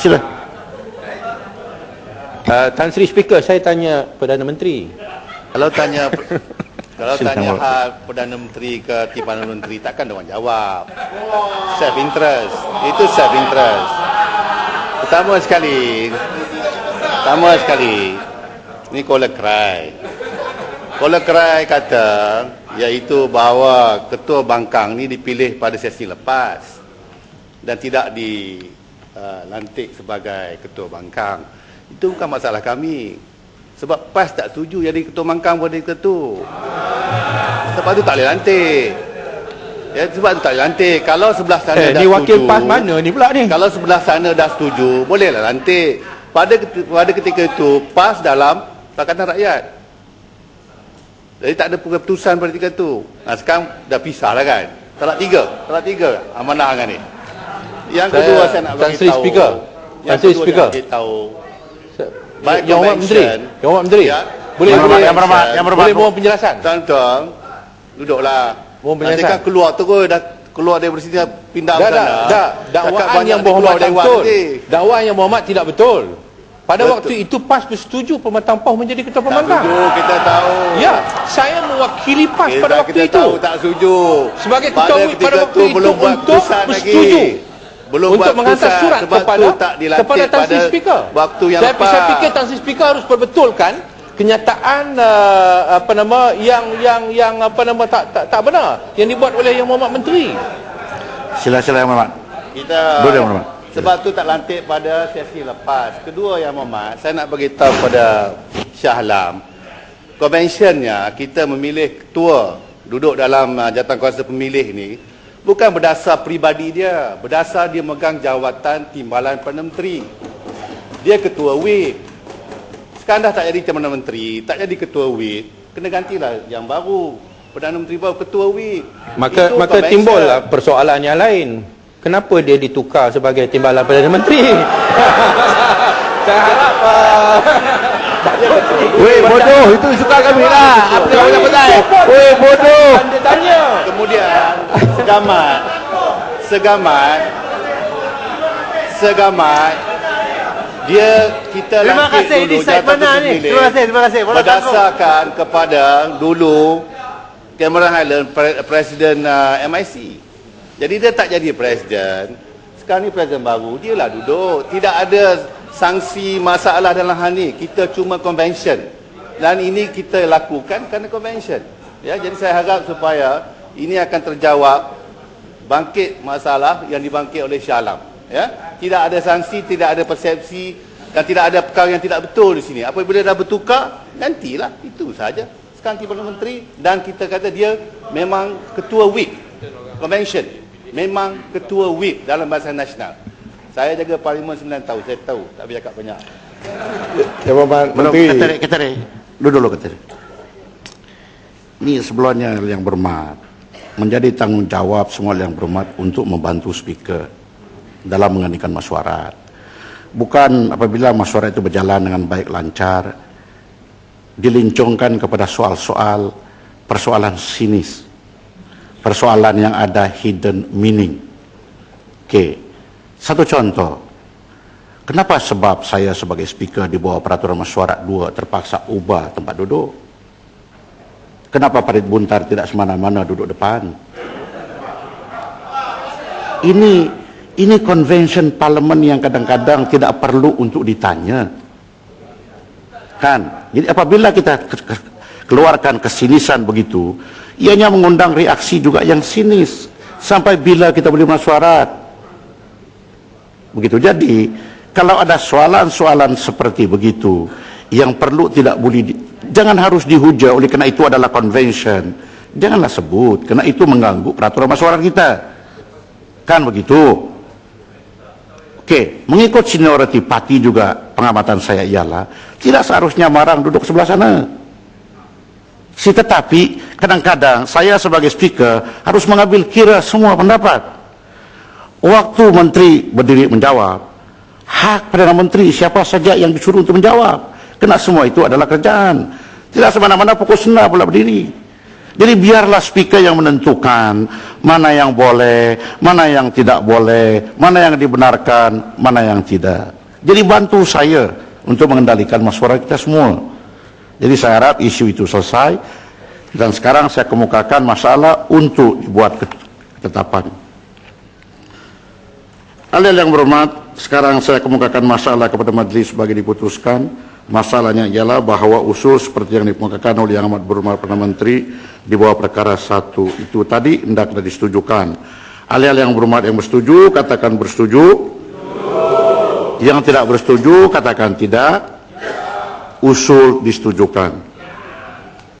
Sila. Uh, Tan Sri Speaker, saya tanya Perdana Menteri. Kalau tanya kalau Silakan, tanya hal Perdana Menteri ke Timbalan Menteri takkan dia orang jawab. Self interest. Itu self interest. Pertama sekali pertama sekali ni Kola Cry. Kola Cry kata iaitu bahawa ketua bangkang ni dipilih pada sesi lepas dan tidak dilantik sebagai ketua bangkang. Itu bukan masalah kami. Sebab PAS tak setuju jadi ketua bangkang pada ketua. Sebab tu tak boleh lantik. Ya, sebab tu tak boleh lantik. Kalau sebelah sana Eh, dah ni wakil setuju, PAS mana ni pula ni? Kalau sebelah sana dah setuju, bolehlah lantik. Pada ket- pada ketika itu PAS dalam Pakatan Rakyat. Jadi tak ada keputusan pada ketika itu. Nah, sekarang dah pisah lah kan. Talak tiga. Talak tiga amanah dengan ni. Yang Saya- kedua saya nak Tan bagi Sri tahu. Speaker. Yang Tan Sri kedua Speaker. saya nak bagi tahu. By Yang Hormat Menteri. Yang Hormat Menteri. Ya. Boleh Yang boleh Yang berhormat, yang berhormat. boleh mohon penjelasan. Tuan-tuan, duduklah. Mohon Nanti penjelasan. kan keluar terus dah keluar dari sini dah pindah Dah, ke dah, sana. dah. Cakap Dakwaan yang nanti berhormat keluar tak betul. nanti. Dakwaan yang berhormat tidak betul. Pada Betul. waktu itu PAS bersetuju Pematang Pau menjadi ketua Tak pembangkang. setuju, kita tahu. Ya, saya mewakili PAS Kita, pada waktu kita itu. tahu tak setuju. Sebagai ketua pada pada waktu tu itu belum buat untuk keputusan bersetuju. lagi. Belum untuk buat menghantar surat kepada tak dilantik kepada Tan Sri pada Speaker. waktu yang saya, lepas. Saya fikir Tan Sri Speaker harus perbetulkan kenyataan uh, apa nama yang yang yang apa nama tak tak, tak benar yang dibuat oleh Yang Mohd Menteri. Sila sila yang berhormat. Kita yang berhormat. sebab tu tak lantik pada sesi lepas. Kedua yang Muhammad, saya nak bagi tahu pada Shah Alam. Konvensinya kita memilih ketua duduk dalam uh, jawatankuasa pemilih ni bukan berdasar peribadi dia, berdasar dia megang jawatan timbalan Perdana Menteri. Dia ketua WIP. Sekarang dah tak jadi Perdana Menteri, tak jadi ketua WIP, kena gantilah yang baru. Perdana Menteri baru ketua WIP. Maka Itu maka timbullah persoalan yang lain. Kenapa dia ditukar sebagai timbalan Perdana Menteri? Saya harap Weh bodoh, itu suka kami lah. Apa yang banyak betul? Weh bodoh. Tanya. Kemudian segamat. Segamat. Segamat. Dia kita Terima lantik kasih, dulu jawatan mana ni? pemilih Terima kasih, terima kasih. Bola berdasarkan kepada dulu Cameron Highland pre- presiden uh, MIC jadi dia tak jadi presiden. Sekarang ni presiden baru. Dia lah duduk. Tidak ada sanksi masalah dalam hal ni kita cuma convention. Dan ini kita lakukan kerana convention. Ya jadi saya harap supaya ini akan terjawab bangkit masalah yang dibangkit oleh Syalam ya tidak ada sanksi tidak ada persepsi dan tidak ada perkara yang tidak betul di sini. Apabila dah bertukar gantilah itu saja. Sekarang Perdana Menteri dan kita kata dia memang ketua WIP convention. Memang ketua WIP dalam Barisan Nasional saya jaga parlimen 9 tahun saya tahu tak boleh cakap banyak Mohd Belum ketari, ketari. Duduk dulu ketari. Ini sebelumnya yang berhormat. Menjadi tanggungjawab semua yang berhormat untuk membantu speaker dalam menganikan masyarakat. Bukan apabila masyarakat itu berjalan dengan baik lancar, dilincungkan kepada soal-soal persoalan sinis. Persoalan yang ada hidden meaning. Okey. Satu contoh. Kenapa sebab saya sebagai speaker di bawah peraturan mesyuarat dua terpaksa ubah tempat duduk? Kenapa Farid Buntar tidak semana-mana duduk depan? Ini ini convention parlimen yang kadang-kadang tidak perlu untuk ditanya. Kan? Jadi apabila kita ke- ke- keluarkan kesinisan begitu, ianya mengundang reaksi juga yang sinis. Sampai bila kita boleh mesyuarat? Begitu. Jadi, kalau ada soalan-soalan seperti begitu yang perlu tidak boleh di, jangan harus dihujah oleh kerana itu adalah convention. Janganlah sebut kerana itu mengganggu peraturan masyarakat kita. Kan begitu? Okey, mengikut seniority parti juga pengamatan saya ialah tidak seharusnya marang duduk sebelah sana. Si tetapi kadang-kadang saya sebagai speaker harus mengambil kira semua pendapat. Waktu menteri berdiri menjawab, hak Perdana Menteri siapa saja yang disuruh untuk menjawab. Kena semua itu adalah kerjaan. Tidak semena-mena pukul senang pula berdiri. Jadi biarlah speaker yang menentukan mana yang boleh, mana yang tidak boleh, mana yang dibenarkan, mana yang tidak. Jadi bantu saya untuk mengendalikan masyarakat kita semua. Jadi saya harap isu itu selesai dan sekarang saya kemukakan masalah untuk dibuat ketetapan. Hal yang berhormat, sekarang saya kemukakan masalah kepada majlis bagi diputuskan. Masalahnya ialah bahawa usul seperti yang dikemukakan oleh Yang Amat Berhormat Perdana Menteri di bawah perkara satu itu tadi hendaklah disetujukan. Hal yang berhormat yang bersetuju, katakan bersetuju. Yang tidak bersetuju, katakan tidak. Usul disetujukan.